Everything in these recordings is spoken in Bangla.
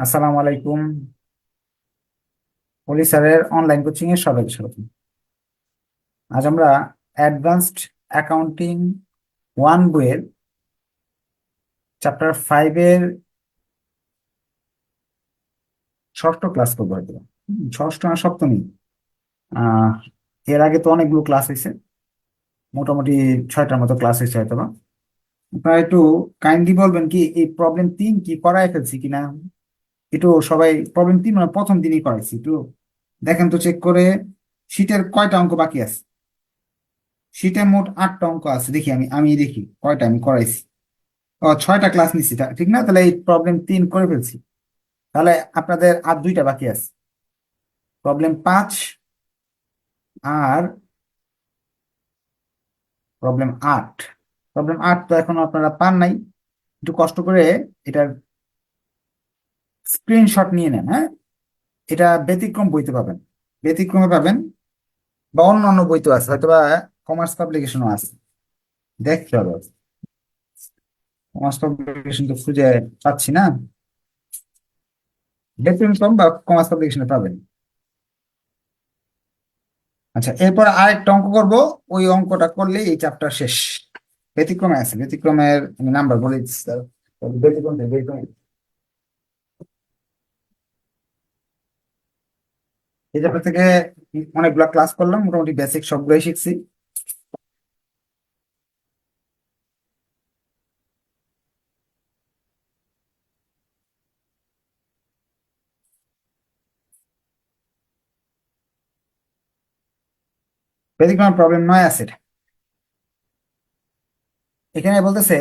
আসসালামু আলাইকুম। পলি স্যারের অনলাইন কোচিং এর সবাইকে স্বাগত। আজ আমরা অ্যাডভান্সড অ্যাকাউন্টিং ওয়ান বইয়ের চ্যাপ্টার ফাইভের ষষ্ঠ ক্লাস করব হুম, ষষ্ঠ না সপ্তমী? এর আগে তো অনেকগুলো ক্লাস হয়েছে মোটামুটি ছয়টার মতো ক্লাস হয়েছে হয়তো বা একটু কাইন্ডলি বলবেন কি এই প্রবলেম তিন কি করায় ফেলছি কিনা? একটু সবাই প্রবলেম তিন মানে প্রথম দিনই করাইছি একটু। দেখেন তো চেক করে শীটের কয়টা অঙ্ক বাকি আছে? শীটে মোট আটটা অঙ্ক আছে, দেখি আমি আমি দেখি, কয়টা আমি করাইছি। ও, ছয়টা ক্লাস নিচ্ছি ঠিক না? তাহলে এই প্রবলেম তিন করে ফেলছি। তাহলে আপনাদের আর দুইটা বাকি আছে। প্রবলেম পাঁচ আর প্রবলেম আট। প্রবলেম আট তো এখন আপনারা পান নাই। একটু কষ্ট করে এটার স্ক্রিনশট নিয়ে নেন হ্যাঁ? এটা ব্যতিক্রম বইতে পাবেন। ব্যতিক্রমে পাবেন বা অন্য অন্য বইতেও আছে হয়তো বা কমার্স পাবলিকেশনও আছে। দেখতে হবে। কমার্স পাবলিকেশন তো খুঁজে পাচ্ছি না। ব্যতিক্রম বা কমার্স পাবলিকেশনে পাবেন। আচ্ছা এরপর আরেকটা অঙ্ক করব। ওই অঙ্কটা করলে এই চ্যাপ্টার শেষ। ব্যতিক্রমে আছে। ব্যতিক্রমের আমি নাম্বার বলে দিচ্ছি স্যার ব্যতিক্রম ব্যতিক্রম। এই চ্যাপ্টার থেকে অনেকগুলো ক্লাস করলাম, মোটামুটি বেসিক সবগুলোই শিখছি ব্যতিক্রম প্রবলেম নয় আছে। এখানে বলতেছে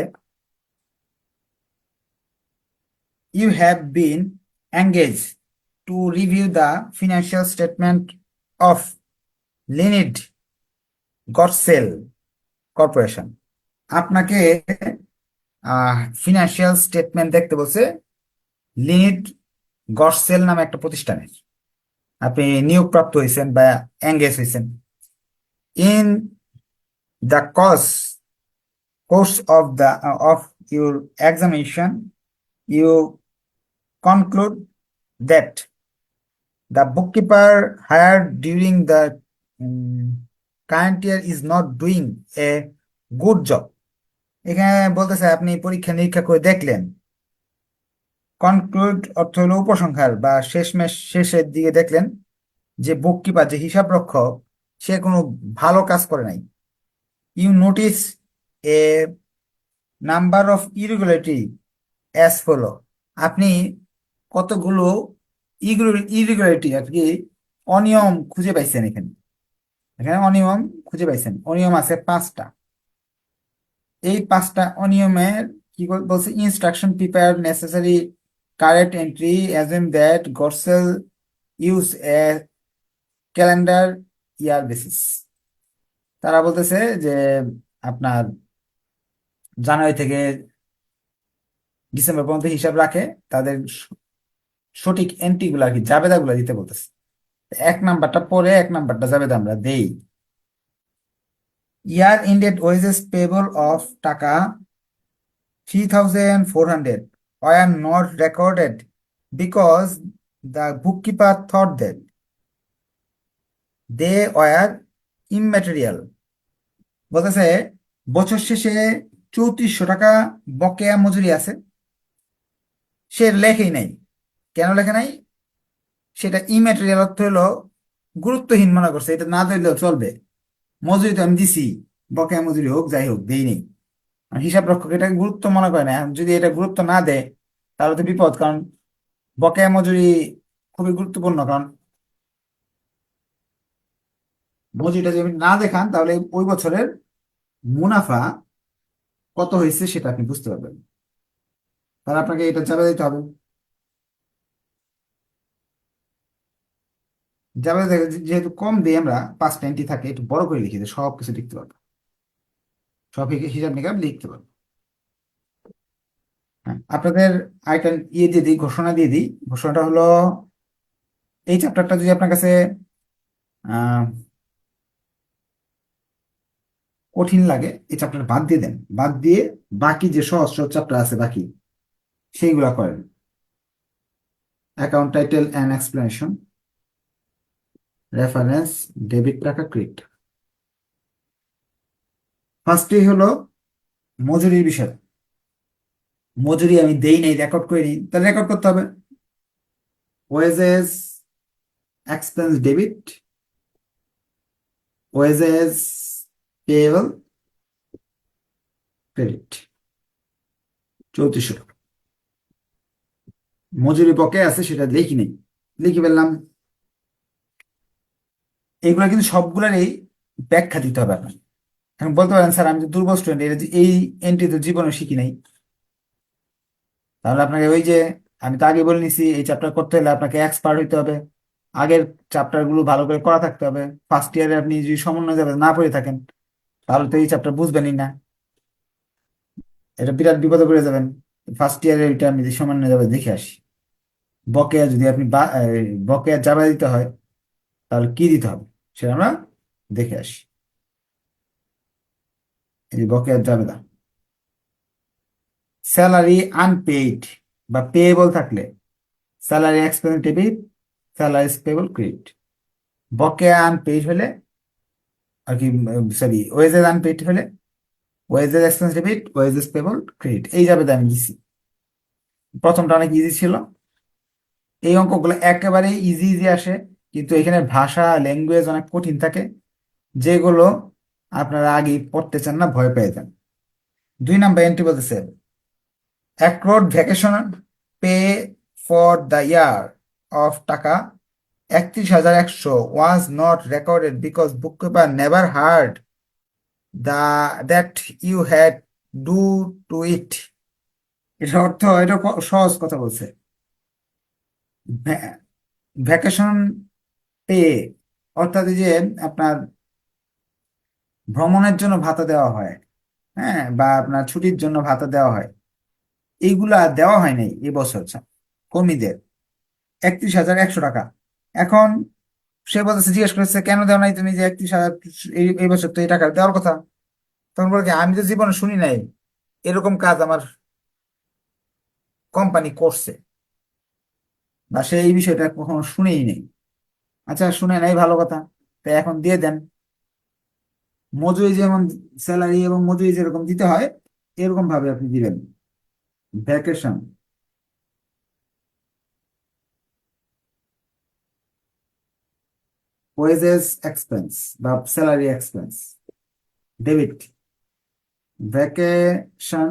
you have been engage to review the financial statement of Linid Godsell corporation আপনাকে ফিনান্সিয়াল স্টেটমেন্ট দেখতে বলছে লিনিড গডসেল নামে একটা প্রতিষ্ঠানের। আপনি নিয়োগপ্রাপ্ত হয়েছেন বা এঙ্গেজ হয়েছেন। In the course of the uh, of your examination you conclude that the bookkeeper hired during the um, current year is not doing a good job. এখানে বলতেছে আপনি পরীক্ষা নিরীক্ষা করে দেখলেন। কনক্লুড অর্থ হলো উপসংহার বা শেষমেশ শেষের দিকে দেখলেন যে বুককিপার যে হিসাব রক্ষক সে কোনো ভালো কাজ করে নাই। You notice a number of irregularity as follow আপনি কতগুলো ইরেগুলারিটি আর কি, অনিয়ম খুঁজে পাইছেন এখানে। এখানে অনিয়ম খুঁজে পাইছেন। অনিয়ম আছে পাঁচটা। এই পাঁচটা অনিয়মের কি বল- বলছে instruction prepare necessary correct entry assume that Godsell use a calendar year basis তারা বলতেছে যে আপনার জানুয়ারি থেকে ডিসেম্বর পর্যন্ত হিসাব রাখে, তাদের সঠিক এন্ট্রি গুলো আর কি জাবেদা গুলা দিতে বলতেছে। এক নাম্বারটা পরে, এক নাম্বারটা জাবেদা আমরা দেই। Year ended wages payable of টাকা three thousand four hundred were not recorded because the bookkeeper thought that they were immaterial বলতেছে, বছর শেষে চৌত্রিশশো টাকা বকেয়া মজুরি আছে। সে লেখেই নাই। কেন লেখে নাই? সেটা ইম্যাটেরিয়াল অর্থ হলো গুরুত্বহীন মনে করছে, এটা না দিলেও চলবে। মজুরি তো আমি দিছি, বকেয়া মজুরি হোক, যাই হোক, দেই নেই। হিসাব রক্ষক এটা গুরুত্ব মনে করে না। যদি এটা গুরুত্ব না দেয়, তাহলে তো বিপদ, কারণ বকেয়া মজুরি খুবই গুরুত্বপূর্ণ, কারণ মজুরিটা যদি না দেখান, তাহলে ওই বছরের মুনাফা কত হয়েছে সেটা আপনি বুঝতে পারবেন। তাহলে আপনাকে এটা চাপে দিতে হবে। যাবে যেহেতু কম দিই আমরা পাঁচ টোয়েন্টি থাকে, একটু বড় করে লিখে দিই সব কিছু লিখতে পারব। সব হিসাব নিকাব লিখতে পারব। হ্যাঁ আপনাদের আরেকটা ইয়ে দিয়ে দিই, ঘোষণা দিয়ে দিই। ঘোষণাটা হলো, এই চ্যাপ্টারটা যদি আপনার কাছে কঠিন লাগে, এই চ্যাপ্টার বাদ দিয়ে দেন। বাদ দিয়ে বাকি যে সহজ সহজ চ্যাপ্টার আছে বাকি, সেইগুলা করেন। Account title and explanation reference debit টাকা ক্রেডিট ফার্স্টই হলো মজুরির বিষয়। মজুরি আমি দেই নাই রেকর্ড করে নিই, তাহলে রেকর্ড করতে হবে। Wages expense debit, wages payable credit. চৌত্রিশশো মজুরি পকে আছে, সেটা লিখি নেই। লিখে ফেললাম। এগুলো কিন্তু সবগুলারই ব্যাখ্যা দিতে হবে আপনার এখন বলতে পারেন, স্যার, আমি দুর্বল স্টুডেন্ট এটা এই এন্ট্রি তো জীবনে শিখি নাই। তাহলে আপনাকে ওই যে, আমি তো আগে বলে নিছি, এই চ্যাপ্টার করতে হলে আপনাকে এক্সপার্ট হইতে হবে। আগের চ্যাপ্টারগুলো ভালো করে করা থাকতে হবে। ফার্স্ট ইয়ারে আপনি যদি সমন্বয় যাবে না পড়ে থাকেন, তাহলে তো এই চ্যাপ্টার বুঝবেনই না। এটা বিরাট বিপদে পড়ে যাবেন। ফার্স্ট ইয়ারে ওইটা আমি যে সমন্বয় যাবে দেখে আসি। বকেয়া যদি আপনি বকেয়া জাবা দিতে হয়, তাহলে কি দিতে হবে? সেটা আমরা দেখে আসি। এই বকেয়া জাবেদা স্যালারি আনপেইড বা পেয়েবল থাকলে salary expense debit salary payable credit বকেয়া আনপেইড হলে আর কি সরি ওয়েজেস আনপেইড হলে wages expense debit wages payable credit এই জাবেদা আমি দিছি। প্রথমটা অনেক ইজি ছিল। এই অঙ্কগুলো একেবারে ইজি ইজি আসে। কিন্তু এখানে ভাষা ল্যাঙ্গুয়েজ অনেক কঠিন থাকে। যেগুলো আপনারা আগে পড়তে চান না, ভয় পেয়ে যান। দুই নাম্বার এন্ট্রি বলতেছে accrued vacation pay for the year of টাকা একত্রিশ হাজার একশো was not recorded because book keeper never heard the that you had do to it এটার অর্থ, এটা সহজ কথা বলছে। ভ্যাকেশন পে, অর্থাৎ যে আপনার ভ্রমণের জন্য ভাতা দেওয়া হয় হ্যাঁ বা আপনার ছুটির জন্য ভাতা দেওয়া হয়, এইগুলা দেওয়া হয় নাই এবছর কর্মীদের। একত্রিশ হাজার একশো টাকা। এখন সে বলতেছে, জিজ্ঞেস করেছে, কেন দেওয়া নাই তুমি যে একত্রিশ হাজার এই বছর তো এই টাকা দেওয়ার কথা? তখন বলে আমি তো জীবনে শুনি নাই, এরকম কাজ আমার কোম্পানি করছে। বা সে এই বিষয়টা কখনো শুনেই নেই। আচ্ছা শুনে নাই ভালো কথা। তাই এখন দিয়ে দেন। মজুরি যেমন স্যালারি এবং মজুরি যেরকম দিতে হয়, এরকম ভাবে আপনি দিবেন। ভ্যাকেশন ওয়েজেস এক্সপেন্স বা salary expense debit vacation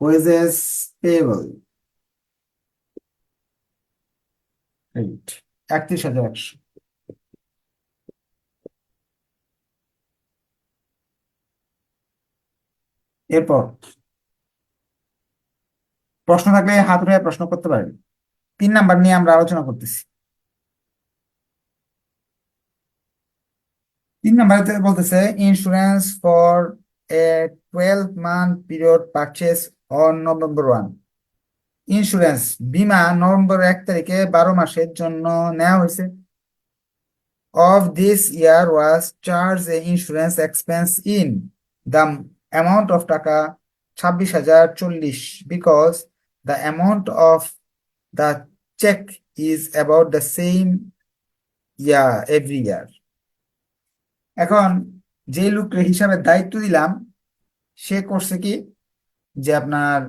wages payable credit একত্রিশ হাজার একশো এরপর, প্রশ্ন থাকলে হাত উঠে প্রশ্ন করতে পারেন তিন নাম্বার নিয়ে আমরা আলোচনা করতেছি। তিন নাম্বারে বলতেছে insurance for a twelve month period purchase on November one insurance বিমা নভেম্বর এক তারিখে বারো মাসের জন্য নেওয়া হয়েছে। Of this year was charge a insurance expense in the amount of টাকা ছাব্বিশ হাজার চল্লিশ because the amount of the check is about the same year every year এখন যে লোকের হিসাবে দায়িত্ব দিলাম, সে করছে কি? যে আপনার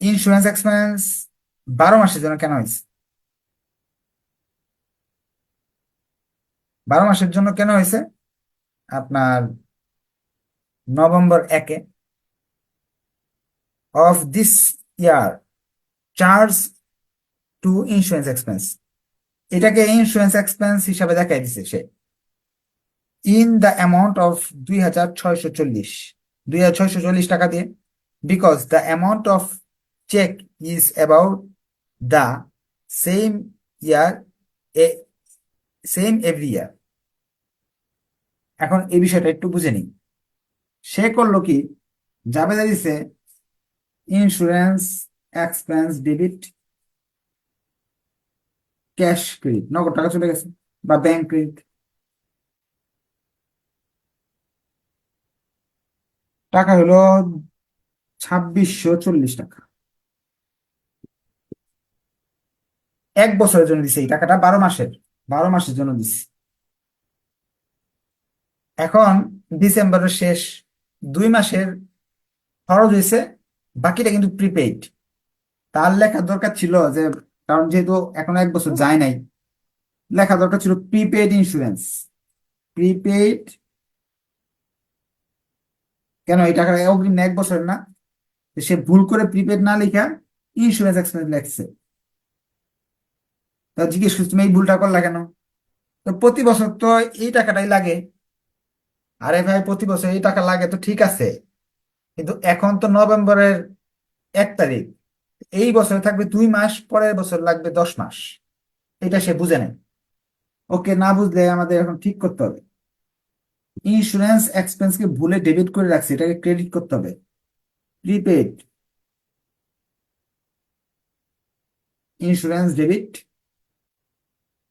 ইন্স্যুরেন্স এক্সপেন্স বারো মাসের জন্য কেন হয়েছে। বারো মাসের জন্য কেন হয়েছে আপনার নভেম্বর একে of this year charge to insurance expense এটাকে ইন্স্যুরেন্স এক্সপেন্স হিসাবে দেখাই দিছে সে। ইন দ্য অ্যামাউন্ট অফ দুই হাজার ছয়শো চল্লিশ। দুই হাজার ছয়শো চল্লিশ টাকা দিয়ে। Because the amount of check is about the same year a same every year এখন এই বিষয়টা একটু বুঝে নিই। সে করল কি? জাবেদা দিছে insurance expense debit cash credit নগদ টাকা চলে গেছে বা ব্যাংক ক্রেডিট টাকা হলো ছাব্বিশশো চল্লিশ টাকা। এক বছরের জন্য দিছে, এই টাকাটা বারো মাসের বারো মাসের জন্য দিছি। এখন ডিসেম্বরের শেষ দুই মাসের খরচ হয়েছে, বাকিটা কিন্তু প্রিপেইড তার লেখা দরকার ছিল যে, কারণ যেহেতু এখন এক বছর যায় নাই, লেখা দরকার ছিল প্রিপেইড ইন্স্যুরেন্স প্রিপেইড কেন, এই টাকাটা অগ্রিম এক বছরের না? সে ভুল করে প্রিপেড না লেখা ইন্স্যুরেন্স এক্সপেন্স লেখছে। তা জিজ্ঞেস করছি, তুমি এই ভুলটা করলা কেন? তো প্রতি বছর তো এই টাকাটাই লাগে। আরে ভাই, প্রতি বছর এই টাকা লাগে তো ঠিক আছে। কিন্তু এখন তো নভেম্বরের এক তারিখ। এই বছরে থাকবে দুই মাস, পরের বছর লাগবে দশ মাস। এটা সে বুঝে নেয়। ওকে না বুঝলে আমাদের এখন ঠিক করতে হবে। ইন্স্যুরেন্স এক্সপেন্সকে ভুলে ডেবিট করে রাখছি, এটাকে ক্রেডিট করতে হবে। Prepaid insurance debit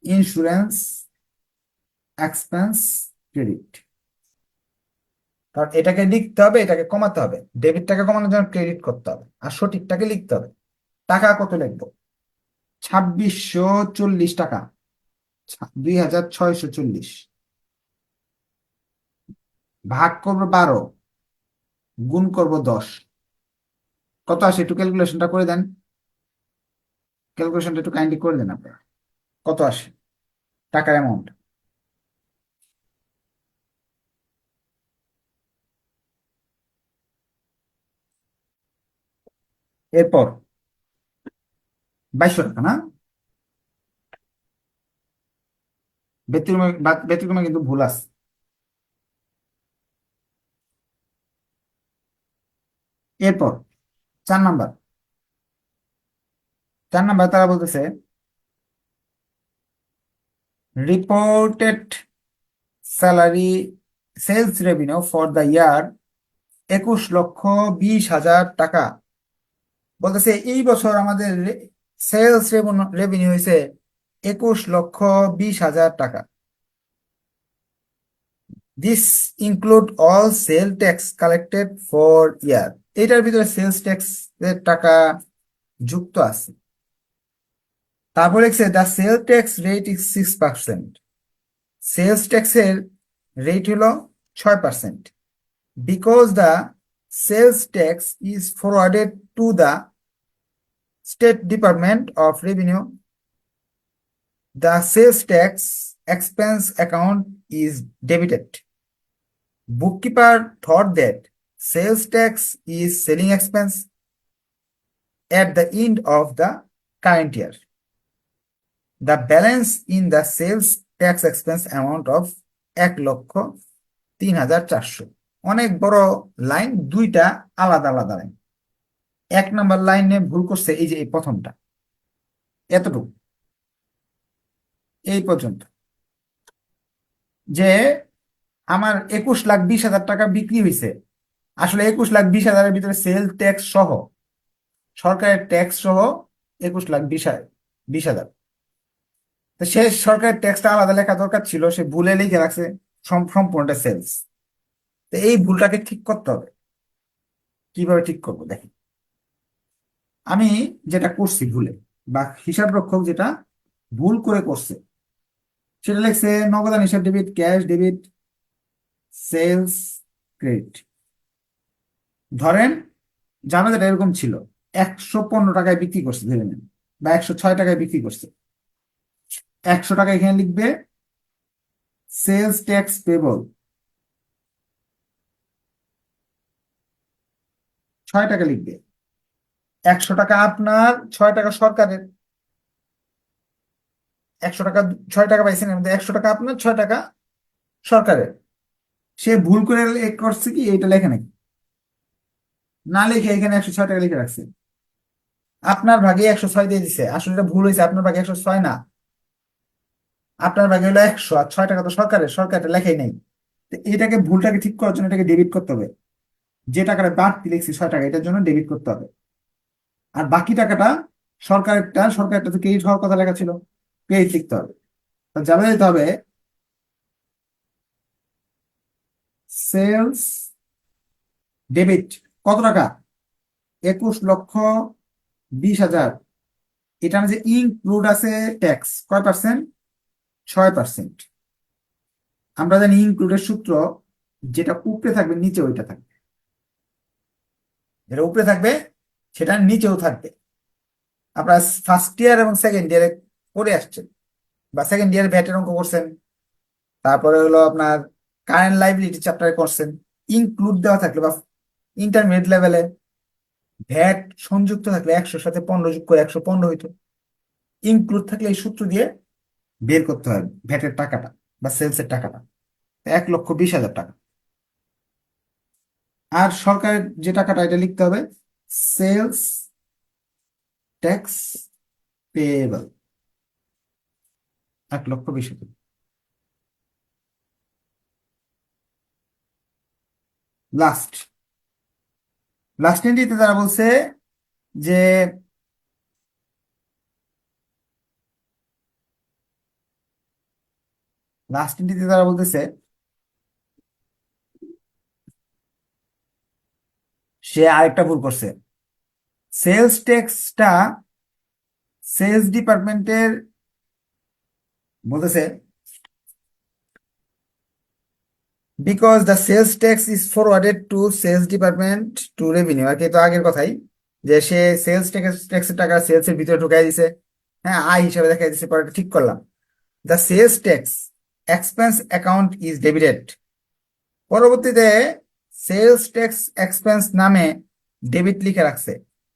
insurance expense credit কারণ এটাকে লিখতে হবে, এটাকে কমাতে হবে। ডেবিটটাকে কমানোর জন্য ক্রেডিট করতে হবে। আর সঠিকটাকে লিখতে হবে। টাকা কত লিখব? ছাব্বিশশো চল্লিশ টাকা। দুই হাজার ছয়শো চল্লিশ। ভাগ করব বারো। গুণ করব দশ। কত আসে একটু ক্যালকুলেশনটা করে দেন। ক্যালকুলেশনটা একটু কাইন্ডলি করে দেন আপনারা। কত আসে? টাকার অ্যামাউন্ট এরপর বাইশশো টাকা, না? ব্যতিক্রমে ব্যতিক্রমে কিন্তু ভুল আছে। এরপর চার নাম্বার। চার নাম্বার তারা বলতেছে reported salary sales revenue for the year একুশ লক্ষ বিশ হাজার টাকা। বলতেছে, এই বছর আমাদের সেলস রেভিনিউ হয়েছে একুশ লক্ষ বিশ হাজার টাকা। This include all sale tax collected for year এটার ভিতরে সেলস ট্যাক্স টাকা যুক্ত আছে। তারপর লিখছে the sale tax rate is six percent sales ট্যাক্সের রেট হলো ছয় percent because the sales tax is forwarded to the state department of revenue the sales tax expense account is debited book keeper thought that sales tax is selling expense at the end of the current year The balance in the sales tax expense amount of এক লক্ষ তিন হাজার চারশো। অনেক বড় লাইন দুইটা আলাদা আলাদা লাইন এক নাম্বার লাইনে ভুল করছে এই যে এই প্রথমটা। এতটুকু। এই পর্যন্ত। যে আমার একুশ লাখ বিশ হাজার টাকা বিক্রি হয়েছে আসলে একুশ লাখ বিশ হাজারের ভিতরে সেল ট্যাক্স সহ, সরকারের ট্যাক্স সহ একুশ লাখ বিশ বিশ হাজার। তো সে সরকারের ট্যাক্সটা আলাদা লেখা দরকার ছিল, সে ভুলে লিখে রাখছে সম্পূর্ণটা সেলস তো এই ভুলটাকে ঠিক করতে হবে। কীভাবে ঠিক করব দেখি আমি যেটা করছি ভুলে, বা হিসাব রক্ষক যেটা ভুল করে করছে, সেটা লিখছে নগদান হিসাব debit cash debit sales credit ধরেন জানাজাটা এরকম ছিল, একশো পনেরো টাকায় বিক্রি করছে, ধরে নেন, বা একশো ছয় টাকায় বিক্রি করছে। একশো টাকা এখানে লিখবে সেলস ট্যাক্স পেবল ছয় টাকা লিখবে। একশো টাকা আপনার, ছয় টাকা সরকারের। একশো টাকা, ছয় টাকা পাইছেন একশো টাকা আপনার, ছয় টাকা সরকারের। সে ভুল করে করছে কি, এইটা লেখে নাকি? না লিখে এখানে একশো ছয় টাকা লিখে রাখছে। আপনার ভাগে একশো ছয় দিয়ে দিছে। আসলে এটা ভুল হয়েছে আপনার ভাগে একশো ছয় না। আপনার ভাগে হলো একশো আর ছয় টাকা তো সরকারের সরকারটা লেখাই নেই। এটাকে ভুলটাকে ঠিক করার জন্য এটাকে ডেবিট করতে হবে। যে টাকাটা বাড়তি লিখছি ছয় টাকা এটার জন্য ডেবিট করতে হবে। আর বাকি টাকাটা সরকারেরটা সরকারটা তো ক্রেডিট হওয়ার কথা লেখা ছিল ক্রেডিট লিখতে হবে। যাবে দিতে হবে সেলস ডেবিট কত টাকা? একুশ লক্ষ বিশ হাজার। এটা যে ইনক্লুড আছে ট্যাক্স কয় পার্সেন্ট ছয় পার্সেন্ট আমরা জানি ইনক্লুডের সূত্র যেটা উপরে থাকবে নিচে ওইটা থাকবে। যেটা উপরে থাকবে, সেটা নিচেও থাকবে। আপনার ফার্স্ট ইয়ার এবং সেকেন্ড ইয়ারে করে আসছেন বা সেকেন্ড ইয়ার ভ্যাটের অঙ্ক করছেন, তারপরে হলো আপনার কারেন্ট লাইবিলিটি চ্যাপ্টারে করছেন ইনক্লুড দেওয়া থাকলে বা ইন্টারমিডিয়েট লেভেলে ভ্যাট সংযুক্ত থাকলে একশোর সাথে পনেরো যোগ করে একশো পনেরো হইতো। ইনক্লুড থাকলে এই সূত্র দিয়ে বের করতে হয় ভ্যাটের টাকাটা বা সেলসের টাকাটা। এক লক্ষ বিশ হাজার টাকা। আর সরকারের যে টাকাটা, এটা লিখতে হবে সেলস ট্যাক্স পেয়েবল এক লক্ষ বিশ হাজার। লাস্ট লাস্ট এন্ট্রিতে তারা বলছে যে লাস্ট এন্ট্রিতে তারা বলতেছে, সে আরেকটা ভুল করছে। সেলস ট্যাক্সটা সেলস ডিপার্টমেন্টের বলতেছে because the sales tax is forwarded to sales department to revenue আর কি তো আগের কথাই, যে সে সেলস ট্যাক্স ট্যাক্সের টাকা সেলস এর ভিতরে ঢুকাই দিছে। হ্যাঁ আয় হিসাবে দেখাই দিছে, পরে ঠিক করলাম। The sales tax expense account is debited পরবর্তীতে সেলস ট্যাক্স এক্সপেন্স নামে ডেবিট লিখে রাখছে।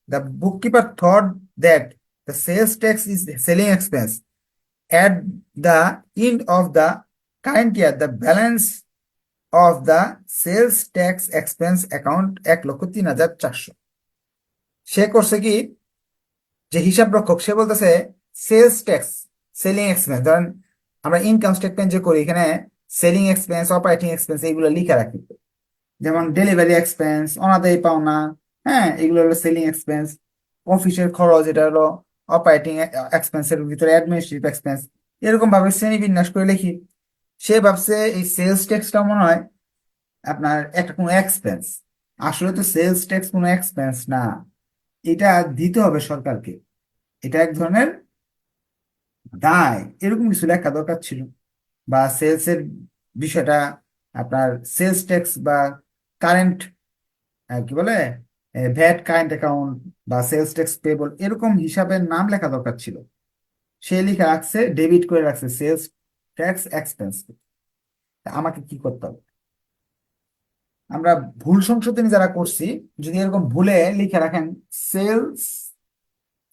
The bookkeeper thought that the sales tax is selling expense at the end of the current year the balance of the sales tax expense account এক লক্ষ তিন হাজার চারশো। সে করছে কি? যে হিসাব রক্ষক সে বলতেছে সেলস ট্যাক্স সেলিং এক্সপেন্স ধরেন আমরা ইনকাম স্টেটমেন্ট যে করি, এখানে সেলিং এক্সপেন্স অপারেটিং এক্সপেন্স এইগুলো লিখে রাখি। যেমন ডেলিভারি এক্সপেন্স অনাদায়ী পাওনা হ্যাঁ এগুলো হলো সেলিং এক্সপেন্স অফিসের খরচ, এটা হলো অপারেটিং এক্সপেন্সের ভিতরে অ্যাডমিনিস্ট্রেটিভ এক্সপেন্স এরকম ভাবে শ্রেণি বিন্যাস করে লিখি। সে ভাবছে এই সেলস ট্যাক্সটা মনে হয় আপনার একটা কোনো এক্সপেন্স আসলে তো সেলস ট্যাক্স কোনো এক্সপেন্স না। এটা দিতে হবে সরকারকে। এটা এক ধরনের দায়, এরকম কিছু লেখা দরকার ছিল বা সেলস এর বিষয়টা আপনার সেলস ট্যাক্স বা কারেন্ট কি বলে ভ্যাট কারেন্ট অ্যাকাউন্ট বা সেলস ট্যাক্স পেবল এরকম হিসাবের নাম লেখা দরকার ছিল। সে লিখে রাখছে ডেবিট করে রাখছে সেলস ট্যাক্স এক্সপেন্স আমাকে কি করতে হবে? আমরা ভুল সংশোধনী যারা করছি, যদি এরকম ভুলে লিখে রাখেন সেলস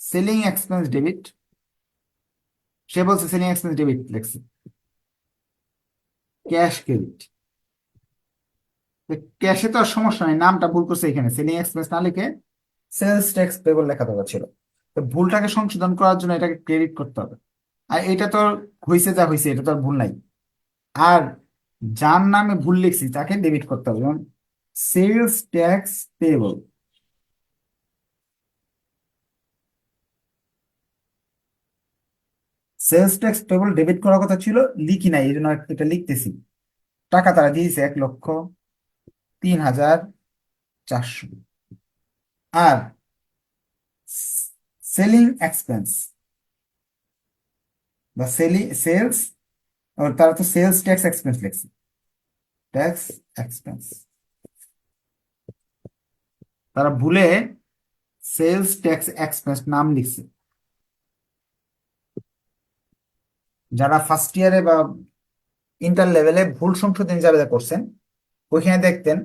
সেলিং এক্সপেন্স ডেবিট সে বলছে সেলিং এক্সপেন্স ডেবিট লিখছে। ক্যাশ ক্রেডিট ক্যাশে তো আর সমস্যা নেই, নামটা ভুল করছে এখানে। সেলিং এক্সপেন্স না লিখে সেলস ট্যাক্স পেবল লেখা দরকার ছিল। তো ভুলটাকে সংশোধন করার জন্য এটাকে ক্রেডিট করতে হবে। আর এটা তো হয়েছে যা হয়েছে এটা তো আর ভুল নাই। আর যার নামে ভুল লিখছি, তাকে ডেবিট করতে হবে। যেমন sales tax payable sales tax payable debit করার কথা ছিল, লিখি নাই এই জন্য এটা লিখতেছি। টাকা তারা দিয়েছে এক লক্ষ তিন হাজার চারশো। আর সেলিং এক্সপেন্স বা সেলিং সেলস তারা তো সেলস ট্যাক্স এক্সপেন্স লিখছে। ট্যাক্স এক্সপেন্স তারা ভুলে সেলস ট্যাক্স এক্সপেন্স নাম লিখছে। যারা ফার্স্ট ইয়ারে বা ইন্টার লেভেলে ভুল সংশোধন যারা করছেন, ওইখানে দেখতেন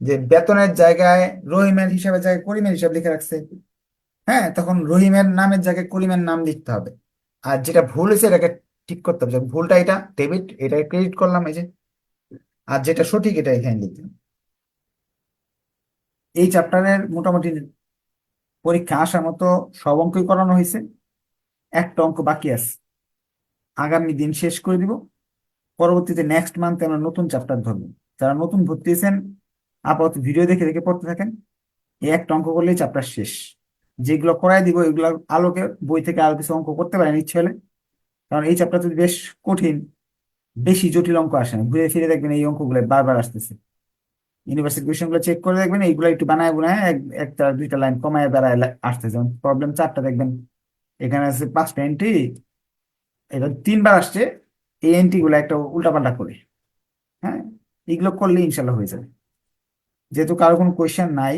যে বেতনের জায়গায় রহিমের হিসাবে জায়গায় করিমের হিসাব লিখে রাখছে। হ্যাঁ তখন রহিমের নামের জায়গায় করিমের নাম লিখতে হবে। আর যেটা ভুল হয়েছে এটাকে ঠিক করতে হবে। ভুলটা এটা ডেবিট এটা ক্রেডিট করলাম, এই যে। আর যেটা সঠিক, এটা এখানে হবে। এই চ্যাপ্টারের মোটামুটি পরীক্ষা আসার মতো সব অঙ্কই করানো হয়েছে। একটা অঙ্ক বাকি আছে। আগামী দিন শেষ করে দিব। পরবর্তীতে নেক্সট মান্থে আমরা নতুন চ্যাপ্টার ধরব। যারা নতুন ভর্তি হয়েছেন, আপাতত ভিডিও দেখে দেখে পড়তে থাকেন। এই একটা অঙ্ক করলেই চ্যাপ্টার শেষ। যেগুলো করাই দিব এগুলো আলোকে বই থেকে আরও কিছু অঙ্ক করতে পারেন ইচ্ছে হলে। কারণ এই চ্যাপ্টার যদি বেশ কঠিন, বেশি জটিল অঙ্ক আসে না। ঘুরে ফিরে দেখবেন এই অঙ্কগুলো বারবার আসতেছে। ইউনিভার্সিটি কোয়েশ্চেনগুলো চেক করে দেখবেন, এইগুলো একটু বানায় বুনায় এক- একটা, দুইটা লাইন কমায় বেড়ায় আসতেছে। প্রবলেম চারটা দেখবেন। এখানে আছে পাঁচটা এন্ট্রি এটা তিনবার আসছে, এই এন্ট্রি গুলো একটা উল্টাপাল্টা করে। হ্যাঁ? এগুলো করলে ইনশাল্লাহ হয়ে যাবে। যেহেতু কারও কোনো কোয়েশ্চেন নাই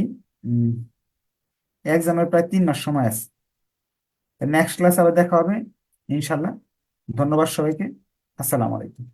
এক্সামের প্রায় তিন মাস সময় আছে। নেক্সট ক্লাস আবার দেখা হবে, ইনশাল্লাহ। ধন্যবাদ সবাইকে। আসসালামু আলাইকুম।